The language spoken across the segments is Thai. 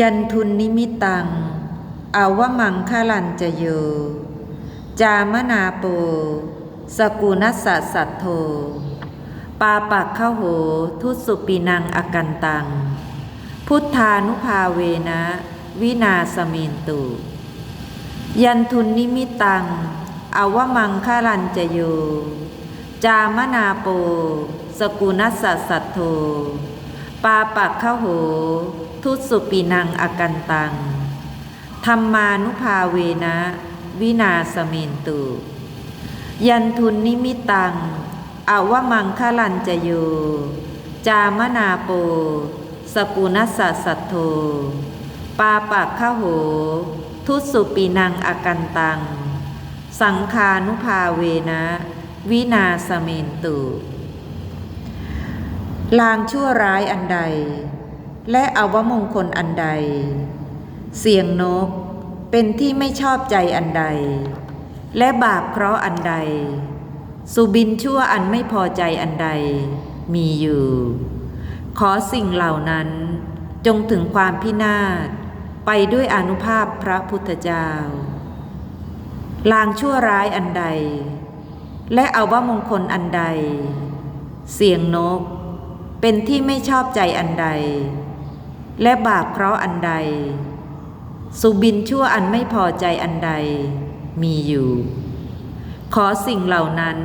ยันทุนนิมิตัง อาวมังคลันจะโย จามนาโป สกุนัสสะสัทโท ปาปักขโห ทุสุปีนังอกันตัง พุทธานุภาเวนะ วินาสเมนตุ ยันทุนนิมิตัง อาวมังคลันจะโย จามนาโป สกุนัสสะสัทโท ปาปักขโห ทุสุปีนังอกันตัง ธรรมานุภาเวนะ วินาสเมนตุ ยันทุนนิมิตังอาวมังคลันจะโย จามนาโป สกุนัสสะสัทโท ปาปักขโห ทุสุปีนังอกันตัง สังคานุภาเวนะ วินาสเมนตุ ลางชั่วร้ายอันใด และอวมงคลอันใด เสียงนกเป็นที่ไม่ชอบใจอันใด และบาปเคราะห์อันใด สุบินชั่วอันไม่พอใจอันใด มีอยู่ ขอสิ่งเหล่านั้นจงถึงความพินาศไปด้วยอนุภาพพระพุทธเจ้า ลางชั่วร้ายอันใด และอวมงคลอันใด เสียงนก เป็นที่ไม่ชอบใจอันใด และบาปเคราะห์อันใด สุบินชั่วอันไม่พอใจอันใด มีอยู่ ขอสิ่งเหล่านั้น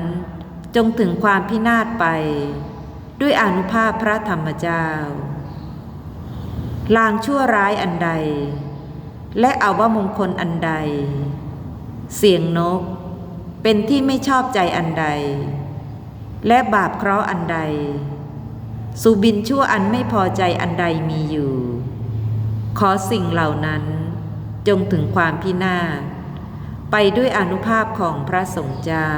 จงถึงความพินาศไป ด้วยอนุภาพพระธรรมเจ้า ลางชั่วร้ายอันใด และอาวมงคลอันใด เสียงนกเป็นที่ไม่ชอบใจอันใด และบาปเคราะห์อันใด สุบินชั่วอันไม่พอใจอันใดมีอยู่ ขอสิ่งเหล่านั้นจงถึงความพินาศไปด้วยอนุภาพของพระสงฆ์เจ้า